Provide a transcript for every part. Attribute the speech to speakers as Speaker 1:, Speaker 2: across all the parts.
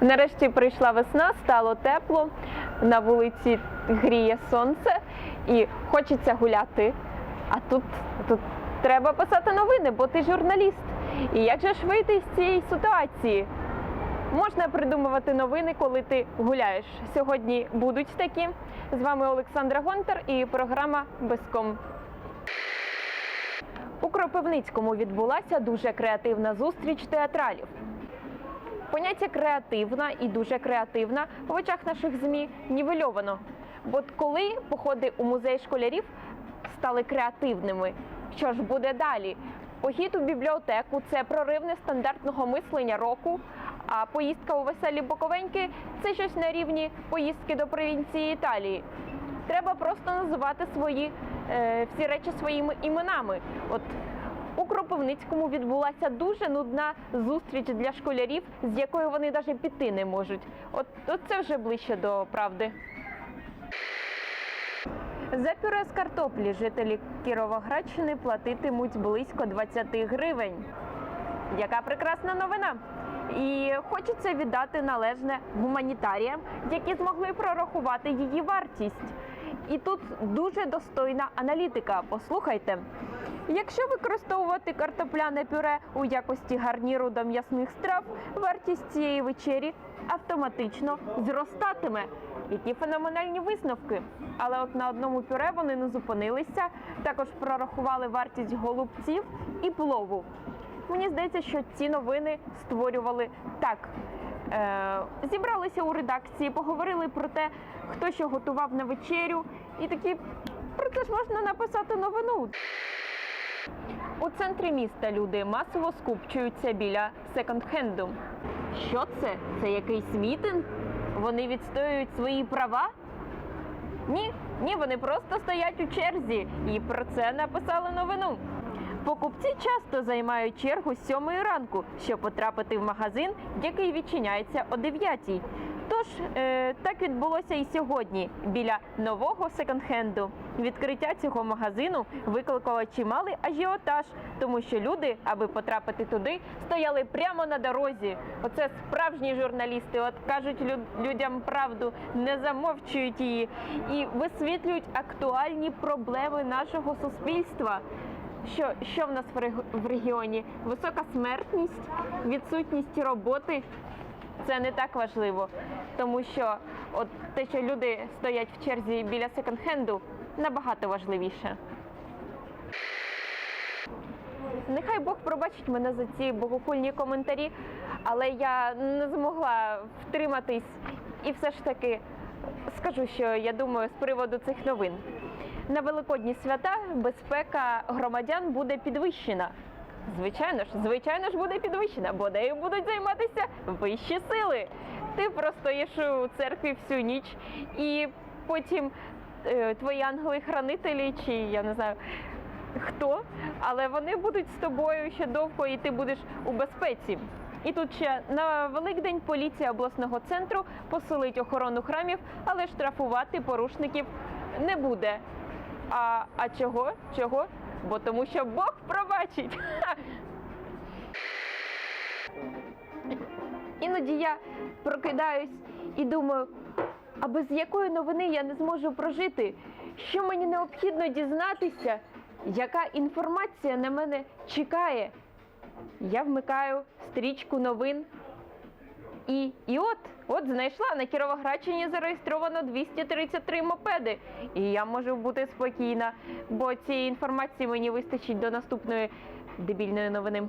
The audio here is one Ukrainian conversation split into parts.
Speaker 1: Нарешті прийшла весна, стало тепло, на вулиці гріє сонце і хочеться гуляти. А тут, тут треба писати новини, бо ти журналіст. І як же ж вийти з цієї ситуації? Можна придумувати новини, коли ти гуляєш. Сьогодні будуть такі. З вами Олександра Гонтар і програма Безком. У Кропивницькому відбулася дуже креативна зустріч театралів. Поняття креативна і дуже креативна в очах наших ЗМІ нівельовано. Бо коли походи у музей школярів стали креативними, що ж буде далі? Похід у бібліотеку це прорив нестандартного мислення року. А поїздка у веселі Боковеньки це щось на рівні поїздки до провінції Італії. Треба просто називати свої е, всі речі своїми іменами. От у Кропивницькому відбулася дуже нудна зустріч для школярів, з якою вони навіть піти не можуть. От, от це вже ближче до правди. За пюре з картоплі жителі Кіровоградщини платитимуть близько 20 гривень. Яка прекрасна новина! І хочеться віддати належне гуманітаріям, які змогли прорахувати її вартість. І тут дуже достойна аналітика. Послухайте. Якщо використовувати картопляне пюре у якості гарніру до м'ясних страв, вартість цієї вечері автоматично зростатиме. Які феноменальні висновки. Але от на одному пюре вони не зупинилися. Також прорахували вартість голубців і плову. Мені здається, що ці новини створювали так. Е, зібралися у редакції, поговорили про те, хто що готував на вечерю, і такі про це ж можна написати новину. У центрі міста люди масово скупчуються біля секонд-хенду. Що це? Це якийсь мітинг? Вони відстоюють свої права? Ні, ні, вони просто стоять у черзі і про це написали новину. Покупці часто займають чергу з 7 ранку, щоб потрапити в магазин, який відчиняється о 9. Тож е, так відбулося і сьогодні біля нового секонд-хенду. Відкриття цього магазину викликало чималий ажіотаж, тому що люди, аби потрапити туди, стояли прямо на дорозі. Оце справжні журналісти. От кажуть лю- людям правду, не замовчують її і висвітлюють актуальні проблеми нашого суспільства. Що, що в нас в регіоні? Висока смертність, відсутність роботи. Це не так важливо, тому що от те, що люди стоять в черзі біля секонд-хенду, набагато важливіше. Нехай Бог пробачить мене за ці богохульні коментарі, але я не змогла втриматись і все ж таки скажу, що я думаю з приводу цих новин. На великодні свята безпека громадян буде підвищена. Звичайно ж, звичайно ж буде підвищена, бо нею будуть займатися вищі сили. Ти простоїш у церкві всю ніч, і потім е, твої ангели-хранителі, чи я не знаю хто, але вони будуть з тобою ще довго, і ти будеш у безпеці. І тут ще на Великдень поліція обласного центру посилить охорону храмів, але штрафувати порушників не буде. А, а чого? Чого? Бо тому що Бог пробачить. Іноді я прокидаюсь і думаю, а без якої новини я не зможу прожити? Що мені необхідно дізнатися? Яка інформація на мене чекає? Я вмикаю стрічку новин. І, і от, от знайшла на Кіровоградщині зареєстровано 233 мопеди. І я можу бути спокійна, бо цієї інформації мені вистачить до наступної дебільної новини.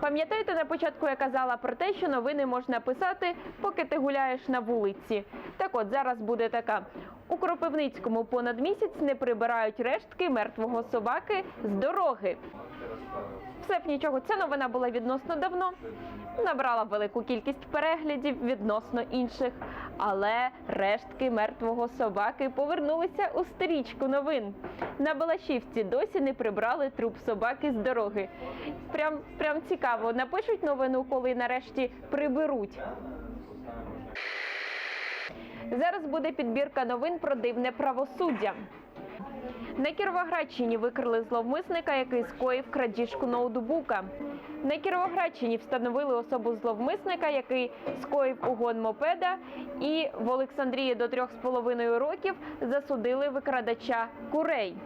Speaker 1: Пам'ятаєте, на початку я казала про те, що новини можна писати, поки ти гуляєш на вулиці. Так от зараз буде така. У Кропивницькому понад місяць не прибирають рештки мертвого собаки з дороги. Все б нічого, ця новина була відносно давно. Набрала велику кількість переглядів відносно інших, але рештки мертвого собаки повернулися у стрічку новин. На Балашівці досі не прибрали труп собаки з дороги. Прям, прям цікаво. Напишуть новину, коли нарешті приберуть. Зараз буде підбірка новин про дивне правосуддя. На Кіровоградщині викрили зловмисника, який скоїв крадіжку ноутбука. На Кіровоградщині встановили особу зловмисника, який скоїв угон мопеда, і в Олександрії до трьох з половиною років засудили викрадача курей.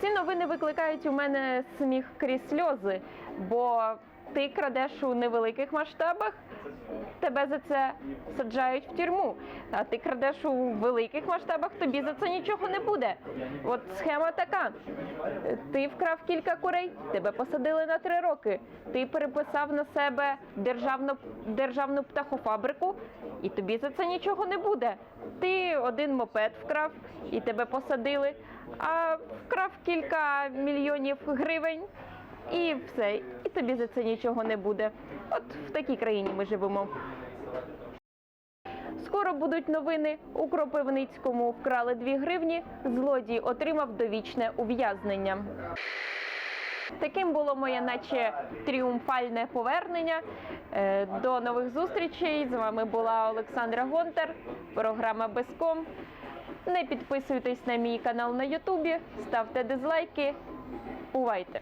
Speaker 1: Ці новини викликають у мене сміх крізь сльози, бо ти крадеш у невеликих масштабах, тебе за це саджають в тюрму. А ти крадеш у великих масштабах, тобі за це нічого не буде. От схема така: ти вкрав кілька курей, тебе посадили на три роки. Ти переписав на себе державну, державну птахофабрику, і тобі за це нічого не буде. Ти один мопед вкрав і тебе посадили, а вкрав кілька мільйонів гривень. І все, і тобі за це нічого не буде. От в такій країні ми живемо. Скоро будуть новини. У Кропивницькому вкрали 2 гривні. Злодій отримав довічне ув'язнення. Таким було моє, наче тріумфальне повернення. Е, До нових зустрічей. З вами була Олександра Гонтар, програма Безком. Не підписуйтесь на мій канал на Ютубі, ставте дизлайки. Бувайте!